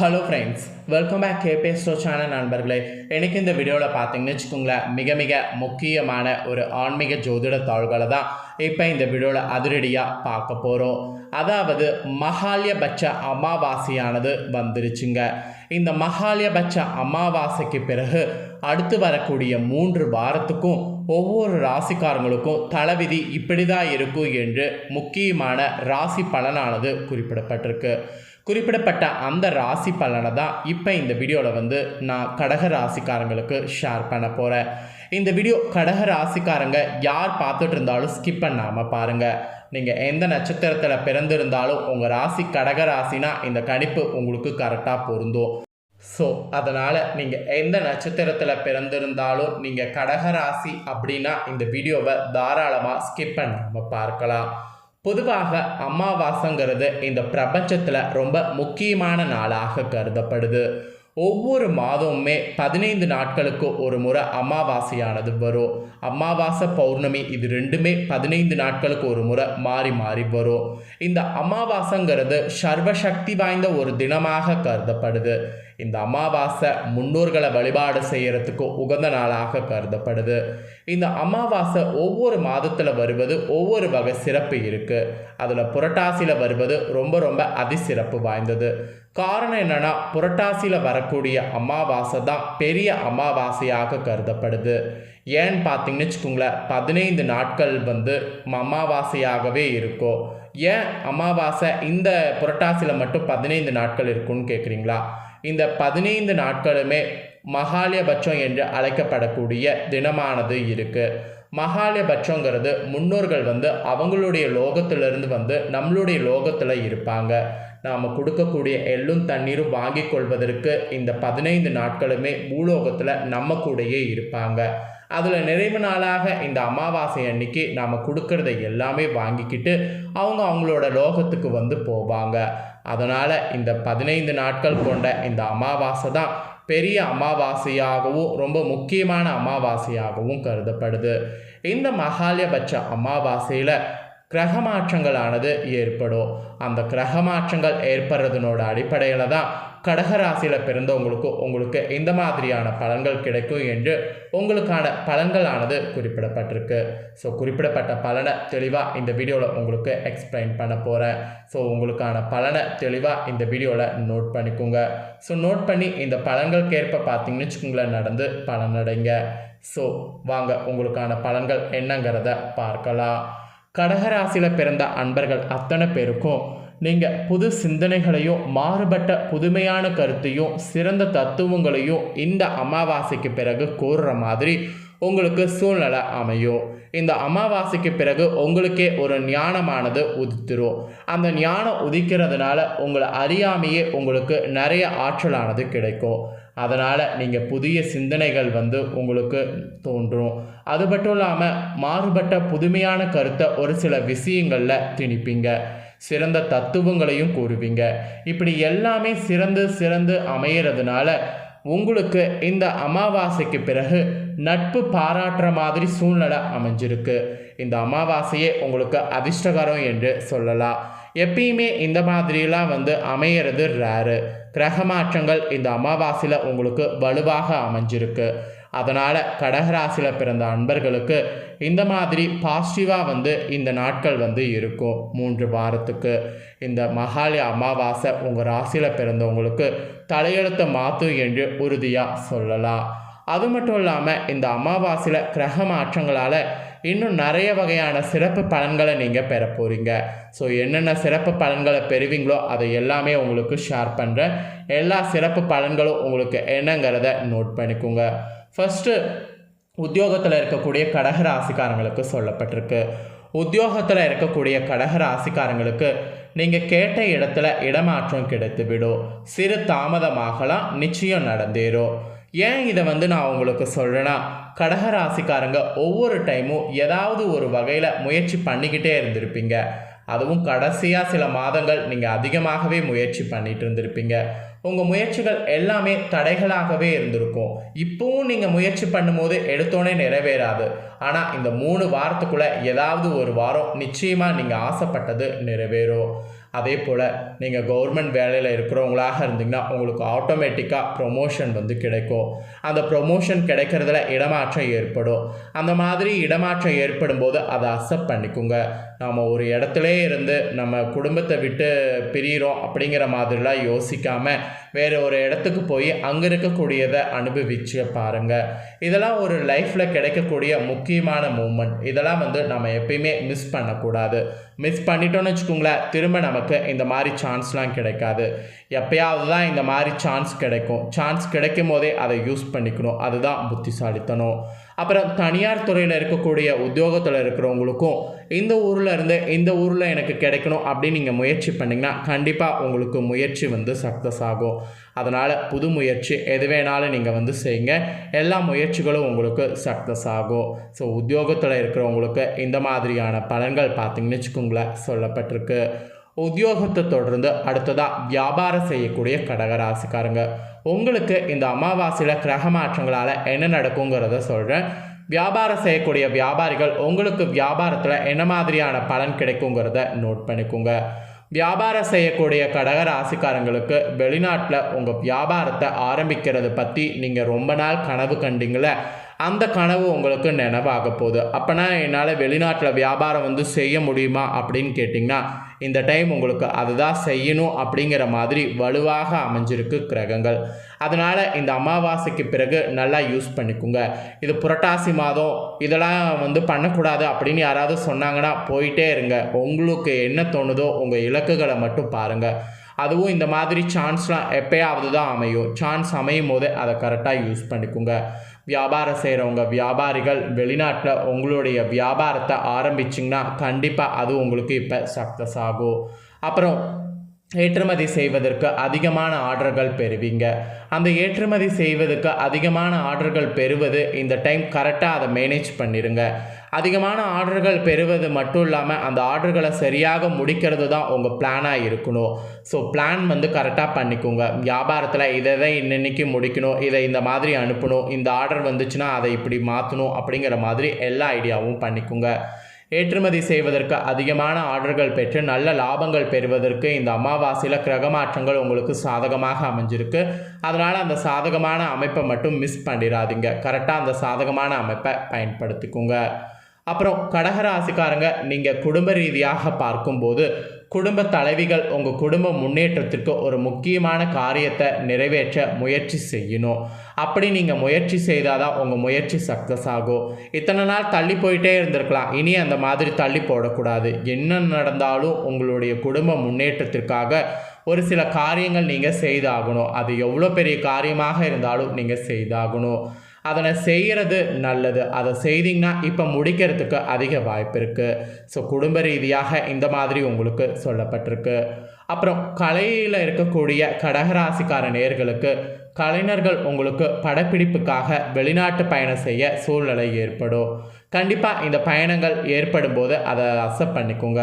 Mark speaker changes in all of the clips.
Speaker 1: Hello friends welcome back கேபே ஸ்டோ channel நண்பர்களே. எனக்கு இந்த வீடியோவில் பார்த்தீங்கன்னு வச்சுக்கோங்களேன் மிக மிக முக்கியமான ஒரு ஆன்மீக ஜோதிட தாள்களை தான் இப்போ இந்த வீடியோவில் அதிரடியாக பார்க்க போகிறோம் அதாவது மகாலியபட்ச அமாவாசையானது வந்துருச்சுங்க. இந்த மகாலியபட்ச அமாவாசைக்கு பிறகு அடுத்து வரக்கூடிய மூன்று வாரத்துக்கும் ஒவ்வொரு ராசிக்காரங்களுக்கும் தலைவிதி இப்படி தான் இருக்கும் என்று முக்கியமான ராசி பலனானது குறிப்பிடப்பட்டிருக்கு. குறிப்பிடப்பட்ட அந்த ராசி பலனை தான் இப்போ இந்த வீடியோவில் வந்து நான் கடக ராசிக்காரங்களுக்கு ஷேர் பண்ண போகிறேன் இந்த வீடியோ கடக ராசிக்காரங்க யார் பார்த்துட்டு இருந்தாலும் ஸ்கிப் பண்ணாமல் பாருங்கள் நீங்கள் எந்த நட்சத்திரத்தில் பிறந்திருந்தாலும் உங்கள் ராசி கடக ராசினா இந்த கணிப்பு உங்களுக்கு கரெக்டாக பொருந்தும். ஸோ அதனால் நீங்கள் எந்த நட்சத்திரத்தில் பிறந்திருந்தாலும் நீங்கள் கடக ராசி அப்படின்னா இந்த வீடியோவை தாராளமாக ஸ்கிப் பண்ணாமல் பார்க்கலாம். பொதுவாக அமாவாசைங்கிறது இந்த பிரபஞ்சத்தில் ரொம்ப முக்கியமான நாளாக கருதப்படுது. ஒவ்வொரு மாதமுமே பதினைந்து நாட்களுக்கு ஒரு முறை அமாவாசையானது வரும். அமாவாசை பௌர்ணமி இது ரெண்டுமே பதினைந்து நாட்களுக்கு ஒரு முறை மாறி மாறி வரும். இந்த அமாவாசைங்கிறது சர்வசக்தி வாய்ந்த ஒரு தினமாக கருதப்படுது. இந்த அமாவாசை முன்னோர்களை வழிபாடு செய்கிறதுக்கு உகந்த நாளாக கருதப்படுது. இந்த அமாவாசை ஒவ்வொரு மாதத்தில் வருவது ஒவ்வொரு வகை சிறப்பு இருக்குது அதில் புரட்டாசியில் வருவது ரொம்ப ரொம்ப அதிசிறப்பு வாய்ந்தது. காரணம் என்னென்னா புரட்டாசியில் வரக்கூடிய அமாவாசை தான் பெரிய அமாவாசையாக கருதப்படுது. ஏன்னு பார்த்தீங்கன்னு வச்சுக்கோங்களேன் பதினைந்து நாட்கள் வந்து அமாவாசையாகவே இருக்கும் ஏன் அமாவாசை இந்த புரட்டாசியில் மட்டும் பதினைந்து நாட்கள் இருக்குன்னு கேட்குறீங்களா இந்த பதினைந்து நாட்களுமே மகாலயபட்சம் என்று அழைக்கப்படக்கூடிய தினமானது இருக்குது மகாலயபட்சங்கிறது முன்னோர்கள் வந்து அவங்களுடைய லோகத்திலிருந்து வந்து நம்மளுடைய லோகத்தில் இருப்பாங்க. நாம் கொடுக்கக்கூடிய எள்ளும் தண்ணீரும் வாங்கி கொள்வதற்கு இந்த பதினைந்து நாட்களுமே பூலோகத்தில் நம்ம கூடயே இருப்பாங்க. அதில் நிறைவு நாளாக இந்த அமாவாசை அன்னைக்கு நாம் கொடுக்கறத எல்லாமே வாங்கிக்கிட்டு அவங்க அவங்களோட லோகத்துக்கு வந்து போவாங்க. அதனால் இந்த பதினைந்து நாட்கள் கொண்ட இந்த அமாவாசை தான் பெரிய அமாவாசையாகவும் ரொம்ப முக்கியமான அமாவாசையாகவும் கருதப்படுது. இந்த மகாலயபட்ச அமாவாசையில் கிரக மாற்றங்களானது ஏற்படும். அந்த கிரக மாற்றங்கள் ஏற்படுறதுனோட அடிப்படையில் தான் கடகராசியில் பிறந்தவங்களுக்கு உங்களுக்கு இந்த மாதிரியான பலன்கள் கிடைக்கும் என்று உங்களுக்கான பலன்களானது குறிப்பிடப்பட்டிருக்கு. ஸோ குறிப்பிடப்பட்ட பலனை தெளிவாக இந்த வீடியோவில் உங்களுக்கு எக்ஸ்பிளைன் பண்ண போகிறேன் ஸோ உங்களுக்கான பலனை தெளிவாக இந்த வீடியோவில் நோட் பண்ணிக்கோங்க. ஸோ நோட் பண்ணி இந்த பலன்களுக்கேற்ப பார்த்தீங்கன்னு வச்சுக்கோங்களேன் நடந்து பலனடைங்க. ஸோ வாங்க உங்களுக்கான பலன்கள் என்னங்கிறத பார்க்கலாம். கடகராசியில் பிறந்த அன்பர்கள் அத்தனை பேருக்கும் நீங்கள் புது சிந்தனைகளையும் மாறுபட்ட புதுமையான கருத்தையும் சிறந்த தத்துவங்களையும் இந்த அமாவாசைக்கு பிறகு கூறுற மாதிரி உங்களுக்கு சூழ்நிலை அமையும். இந்த அமாவாசைக்கு பிறகு உங்களுக்கே ஒரு ஞானமானது உதித்துரும் அந்த ஞானம் உதிக்கிறதுனால உங்களை அறியாமையே உங்களுக்கு நிறைய ஆற்றலானது கிடைக்கும். அதனால் நீங்கள் புதிய சிந்தனைகள் வந்து உங்களுக்கு தோன்றும். அது மட்டும் இல்லாமல் மாறுபட்ட புதுமையான கருத்தை ஒரு சில விஷயங்களில் திணிப்பீங்க. சிறந்த தத்துவங்களையும் கூறுவீங்க. இப்படி எல்லாமே சிறந்து சிறந்து அமையிறதுனால உங்களுக்கு இந்த அமாவாசைக்கு பிறகு நட்பு பாராட்டுற மாதிரி சூழ்நிலை அமைஞ்சிருக்கு. இந்த அமாவாசையே உங்களுக்கு அதிர்ஷ்டகரம் என்று சொல்லலாம். எப்பயுமே இந்த மாதிரிலாம் வந்து அமையிறது ரேரு கிரக மாற்றங்கள் இந்த அமாவாசையில் உங்களுக்கு வலுவாக அமைஞ்சிருக்கு. அதனால் கடகராசியில் பிறந்த அன்பர்களுக்கு இந்த மாதிரி பாசிட்டிவாக வந்து இந்த நாட்கள் வந்து இருக்கும். மூன்று வாரத்துக்கு. இந்த மகாலி அமாவாசை உங்கள் ராசியில் பிறந்தவங்களுக்கு தலையெழுத்தை மாற்றும் என்று உறுதியாக சொல்லலாம். அது மட்டும் இல்லாமல் இந்த அமாவாசையில் கிரக மாற்றங்களால் இன்னும் நிறைய வகையான சிறப்பு பலன்களை நீங்கள் பெற போகிறீங்க ஸோ என்னென்ன சிறப்பு பலன்களை பெறுவீங்களோ அதை எல்லாமே உங்களுக்கு ஷேர் பண்ணுறேன் எல்லா சிறப்பு பலன்களும் உங்களுக்கு என்னங்கிறத நோட் பண்ணிக்கோங்க. ஃபஸ்ட்டு உத்தியோகத்தில் இருக்கக்கூடிய கடக ராசிக்காரங்களுக்கு சொல்லப்பட்டிருக்கு. உத்தியோகத்தில் இருக்கக்கூடிய கடக ராசிக்காரங்களுக்கு நீங்கள் கேட்ட இடத்துல இடமாற்றம் கிடைத்துவிடும் சிறு தாமதமாகலாம் நிச்சயம் நடந்தேறும். ஏன் இதை வந்து நான் உங்களுக்கு சொல்கிறேன்னா கடக ராசிக்காரங்க ஒவ்வொரு டைமும் ஏதாவது ஒரு வகையில் முயற்சி பண்ணிக்கிட்டே இருந்திருப்பீங்க. அதுவும் கடைசியாக சில மாதங்கள் நீங்கள் அதிகமாகவே முயற்சி பண்ணிட்டு இருந்திருப்பீங்க. உங்கள் முயற்சிகள் எல்லாமே தடைகளாகவே இருந்திருக்கும். இப்போவும் நீங்கள் முயற்சி பண்ணும்போது எடுத்தோடனே நிறைவேறாது. ஆனால் இந்த மூணு வாரத்துக்குள்ளே ஏதாவது ஒரு வாரம் நிச்சயமாக நீங்கள் ஆசைப்பட்டது நிறைவேறும். அதே போல் நீங்கள் கவர்மெண்ட் வேலையில் இருக்கிறவங்களாக இருந்தீங்கன்னா உங்களுக்கு ஆட்டோமேட்டிக்காக ப்ரொமோஷன் வந்து கிடைக்கும். அந்த ப்ரொமோஷன் கிடைக்கிறதுல இடமாற்றம் ஏற்படும். அந்த மாதிரி இடமாற்றம் ஏற்படும் போது அதை அக்செப்ட் பண்ணிக்கோங்க. நாம் ஒரு இடத்துல இருந்து நம்ம குடும்பத்தை விட்டு பிரிகிறோம் அப்படிங்கிற மாதிரிலாம் யோசிக்காமல் வேறு ஒரு இடத்துக்கு போய் அங்கே இருக்கக்கூடியதை அனுபவிச்சு பாருங்கள் இதெல்லாம் ஒரு லைஃப்பில் கிடைக்கக்கூடிய முக்கியமான மூமெண்ட். இதெல்லாம் வந்து நம்ம எப்பயுமே மிஸ் பண்ணக்கூடாது. மிஸ் பண்ணிட்டோம்னு வச்சுக்கோங்களேன் திரும்ப நமக்கு இந்த மாதிரி சான்ஸ்லாம் கிடைக்காது. எப்பயாவது தான் இந்த மாதிரி சான்ஸ் கிடைக்கும். சான்ஸ் கிடைக்கும் போதே அதை யூஸ் பண்ணிக்கணும். அதுதான் புத்திசாலித்தனம். அப்புறம் தனியார் துறையில் இருக்கக்கூடிய உத்தியோகத்தில் இருக்கிறவங்களுக்கும் இந்த ஊரில் இருந்து இந்த ஊரில் எனக்கு கிடைக்கணும் அப்படின்னு நீங்கள் முயற்சி பண்ணிங்கன்னா கண்டிப்பாக உங்களுக்கு முயற்சி வந்து சக்ஸஸ் ஆகும். அதனால் புது முயற்சி எது வேணாலும் நீங்கள் வந்து செய்யுங்க. எல்லா முயற்சிகளும் உங்களுக்கு சக்ஸஸ் ஆகும். ஸோ உத்தியோகத்தில் இருக்கிறவங்களுக்கு இந்த மாதிரியான பலன்கள் பார்த்தீங்கன்னு வச்சுக்கோங்களேன் சொல்லப்பட்டிருக்கு. உத்தியோகத்தை தொடர்ந்து அடுத்ததாக வியாபாரம் செய்யக்கூடிய கடகராசிக்காரங்க. உங்களுக்கு இந்த அமாவாசையில் கிரக மாற்றங்களால் என்ன நடக்குங்கிறத சொல்கிறேன் வியாபாரம் செய்யக்கூடிய வியாபாரிகள் உங்களுக்கு வியாபாரத்தில் என்ன மாதிரியான பலன் கிடைக்குங்கிறத நோட் பண்ணிக்கோங்க. வியாபாரம் செய்யக்கூடிய கடக ராசிக்காரங்களுக்கு வெளிநாட்டில் உங்கள் வியாபாரத்தை ஆரம்பிக்கிறது பற்றி நீங்கள் ரொம்ப நாள் கனவு கண்டீங்களே அந்த கனவு உங்களுக்கு நினைவாக போகுது. அப்போனா என்னால் வெளிநாட்டில் வியாபாரம் வந்து செய்ய முடியுமா அப்படின்னு கேட்டிங்கன்னா இந்த டைம் உங்களுக்கு அதுதான் செய்யணும் அப்படிங்கிற மாதிரி வலுவாக அமைஞ்சிருக்கு கிரகங்கள். அதனால் இந்த அமாவாசைக்கு பிறகு நல்லா யூஸ் பண்ணிக்கோங்க. இது புரட்டாசி மாதம் இதெல்லாம் வந்து பண்ணக்கூடாது அப்படின்னு யாராவது சொன்னாங்கன்னா போயிட்டே இருங்க. உங்களுக்கு என்ன தோணுதோ உங்கள் இலக்குகளை மட்டும் பாருங்கள் அதுவும் இந்த மாதிரி சான்ஸ்லாம் எப்பயாவது தான் அமையும். சான்ஸ் அமையும் போது அதை கரெக்டாக யூஸ் பண்ணிக்கோங்க. வியாபாரம் செய்கிறவங்க வியாபாரிகள் வெளிநாட்டில் உங்களுடைய வியாபாரத்தை ஆரம்பிச்சிங்கன்னா கண்டிப்பாக அது உங்களுக்கு இப்போ சக்ஸஸ் ஆகும். அப்புறம் ஏற்றுமதி செய்வதற்கு அதிகமான ஆர்டர்கள் பெறுவீங்க. அந்த ஏற்றுமதி செய்வதற்கு அதிகமான ஆர்டர்கள் பெறுவது இந்த டைம் கரெக்டாக அதை மேனேஜ் பண்ணிடுங்க அதிகமான ஆர்டர்கள் பெறுவது மட்டும் இல்லாமல் அந்த ஆர்டர்களை சரியாக முடிக்கிறது தான் உங்கள் பிளானாக இருக்கணும். ஸோ பிளான் வந்து கரெக்டாக பண்ணிக்கோங்க. வியாபாரத்தில் இதை தான் இன்னன்னைக்கு முடிக்கணும் இதை இந்த மாதிரி அனுப்பணும் இந்த ஆர்டர் வந்துச்சுன்னா அதை இப்படி மாற்றணும் அப்படிங்கிற மாதிரி எல்லா ஐடியாவும் பண்ணிக்கோங்க. ஏற்றுமதி செய்வதற்கு அதிகமான ஆர்டர்கள் பெற்று நல்ல லாபங்கள் பெறுவதற்கு இந்த அமாவாசையில் கிரக மாற்றங்கள் உங்களுக்கு சாதகமாக அமைஞ்சிருக்கு. அதனால் அந்த சாதகமான அமைப்பை மட்டும் மிஸ் பண்ணிடாதீங்க. கரெக்டாக அந்த சாதகமான அமைப்பை பயன்படுத்திக்கோங்க. அப்புறம் கடகராசிக்காரங்க நீங்கள் குடும்ப ரீதியாக பார்க்கும்போது குடும்ப தலைவிகள் உங்கள் குடும்ப முன்னேற்றத்திற்கு ஒரு முக்கியமான காரியத்தை நிறைவேற்ற முயற்சி செய்யணும். அப்படி நீங்கள் முயற்சி செய்தால் தான் உங்கள் முயற்சி சக்ஸஸ் ஆகும். இத்தனை நாள் தள்ளி போயிட்டே இருந்திருக்கலாம். இனி அந்த மாதிரி தள்ளி போடக்கூடாது. என்ன நடந்தாலும் உங்களுடைய குடும்ப முன்னேற்றத்திற்காக ஒரு சில காரியங்கள் நீங்கள் செய்தாகணும். அது எவ்வளோ பெரிய காரியமாக இருந்தாலும் நீங்கள் செய்தாகணும். அதனை செய்கிறது நல்லது. அதை செய்தீங்கன்னா இப்போ முடிக்கிறதுக்கு அதிக வாய்ப்பு இருக்குது ஸோ குடும்ப ரீதியாக இந்த மாதிரி உங்களுக்கு சொல்லப்பட்டிருக்கு. அப்புறம் கலையில் இருக்கக்கூடிய கடகராசிக்கார நேர்களுக்கு கலைஞர்கள் உங்களுக்கு படப்பிடிப்புக்காக வெளிநாட்டு பயணம் செய்ய சூழ்நிலை ஏற்படும். கண்டிப்பாக இந்த பயணங்கள் ஏற்படும் போது அதை அக்செப்ட் பண்ணிக்கோங்க.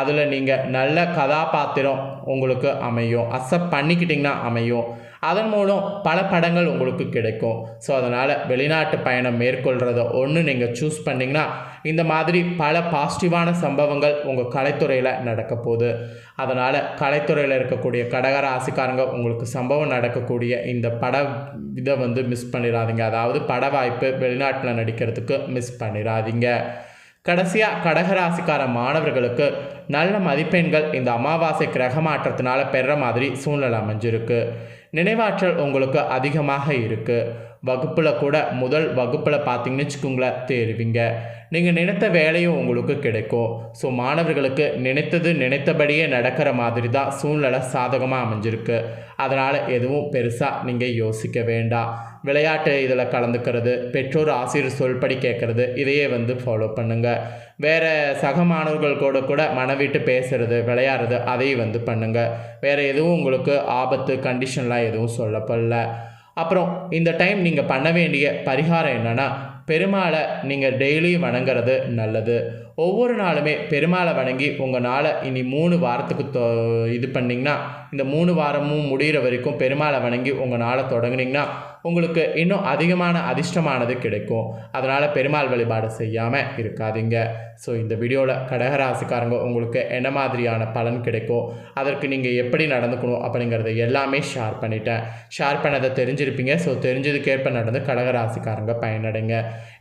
Speaker 1: அதில் நீங்கள் நல்ல கதாபாத்திரம் உங்களுக்கு அமையும். அக்செப்ட் பண்ணிக்கிட்டிங்கன்னா அமையும். அதன் மூலம் பல படங்கள் உங்களுக்கு கிடைக்கும். ஸோ அதனால் வெளிநாட்டு பயணம் மேற்கொள்கிறத ஒன்று நீங்கள் சூஸ் பண்ணிங்கன்னா இந்த மாதிரி பல பாசிட்டிவான சம்பவங்கள் உங்கள் கலைத்துறையில் நடக்க போகுது. அதனால் கலைத்துறையில் இருக்கக்கூடிய கடகராசிக்காரங்க உங்களுக்கு சம்பவம் நடக்கக்கூடிய இந்த பட இதை வந்து மிஸ் பண்ணிடாதீங்க. அதாவது பட வாய்ப்பு வெளிநாட்டில் நடிக்கிறதுக்கு மிஸ் பண்ணிடாதீங்க. கடைசியாக கடகராசிக்கார மாணவர்களுக்கு நல்ல மதிப்பெண்கள் இந்த அமாவாசை கிரக மாற்றத்தினால பெற மாதிரி சூழ்நிலை அமைஞ்சிருக்கு. நினைவாற்றல் உங்களுக்கு அதிகமாக இருக்குது வகுப்பில் கூட முதல் வகுப்பில் பார்த்தீங்கன்னு வச்சுக்கோங்களேன் தேருவீங்க நீங்கள் நினைத்த வேலையும் உங்களுக்கு கிடைக்கும். ஸோ மாணவர்களுக்கு நினைத்தது நினைத்தபடியே நடக்கிற மாதிரி தான் சூழ்நிலை சாதகமாக அமைஞ்சிருக்கு. அதனால் எதுவும் பெருசாக நீங்கள் யோசிக்க வேண்டாம். விளையாட்டு இதில் கலந்துக்கிறது பெற்றோர் ஆசிரியர் சொல்படி கேட்குறது இதையே வந்து ஃபாலோ பண்ணுங்கள் வேறு சக மாணவர்கள் கூட கூட மனவிட்டு பேசுறது விளையாடுறது அதையும் வந்து பண்ணுங்கள் வேறு எதுவும் உங்களுக்கு ஆபத்து கண்டிஷன்லாம் எதுவும் சொல்லப்படல. அப்புறம் இந்த டைம் நீங்கள் பண்ண வேண்டிய பரிகாரம் என்னென்னா பெருமாளை நீங்கள் டெய்லியும் வணங்குறது நல்லது. ஒவ்வொரு நாளுமே பெருமாளை வணங்கி உங்கள் நாளை இனி மூணு வாரத்துக்கு தொ இது பண்ணிங்கன்னா இந்த மூணு வாரமும் முடிகிற வரைக்கும் பெருமாளை வணங்கி உங்கள் நாளை தொடங்குனீங்கன்னா உங்களுக்கு இன்னும் அதிகமான அதிர்ஷ்டமானது கிடைக்கும். அதனால் பெருமாள் வழிபாடு செய்யாமல் இருக்காதீங்க. ஸோ இந்த வீடியோவில் கடகராசிக்காரங்க உங்களுக்கு என்ன மாதிரியான பலன் கிடைக்கும்? அதற்கு நீங்கள் எப்படி நடந்துக்கணும் அப்படிங்கிறத எல்லாமே ஷேர் பண்ணிட்டேன். ஷேர் பண்ணதை தெரிஞ்சிருப்பீங்க. ஸோ தெரிஞ்சதுக்கேற்ப நடந்து கடகராசிக்காரங்க பயனடைங்க.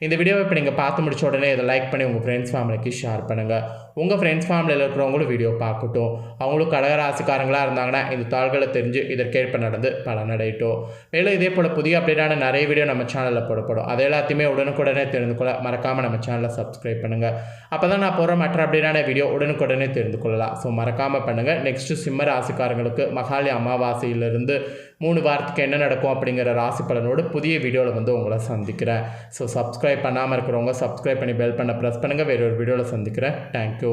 Speaker 1: இந்த வீடியோவை இப்போ நீங்கள் பார்த்து முடிச்ச உடனே இதை லைக் பண்ணி உங்கள் ஃப்ரெண்ட்ஸ் ஃபேமிலிக்கு ஷேர் பண்ணுங்கள் உங்கள் ஃப்ரெண்ட்ஸ் ஃபேமிலியில் இருக்கிறவங்களும் வீடியோ பார்க்கட்டும். அவங்களும் கடகராசிக்காரங்களாக இருந்தாங்கன்னா இந்த தாள்களை தெரிஞ்சு இதற்கேற்ப நடந்து பலனடையட்டும். மேலும் இதே போல் புதிய அப்டேட்டான நிறைய வீடியோ நம்ம சேனலில் போடப்படும். அது எல்லாத்தையுமே உடனுக்குடனே தெரிந்து கொள்ள மறக்காமல் நம்ம சேனலை சப்ஸ்கிரைப் பண்ணுங்கள் அப்போ தான் நான் போகிற மற்ற அப்டேட்டான வீடியோ உடனுக்குடனே தெரிந்து கொள்ளலாம். ஸோ மறக்காமல் பண்ணுங்கள் நெக்ஸ்ட்டு சிம்ம ராசிக்காரங்களுக்கு மகாலி அமாவாசையிலிருந்து மூணு வாரத்துக்கு என்ன நடக்கும் அப்படிங்கிற ராசி பலனோடு புதிய வீடியோவில் வந்து உங்களை சந்திக்கிறேன். ஸோ சப்ஸ்கிரைப் பண்ணாமல் இருக்கிறவங்க சப்ஸ்கிரைப் பண்ணி பெல் பண்ண ப்ரெஸ் பண்ணுங்கள் வேறு ஒரு வீடியோவில் சந்திக்கிறேன் தேங்க்யூ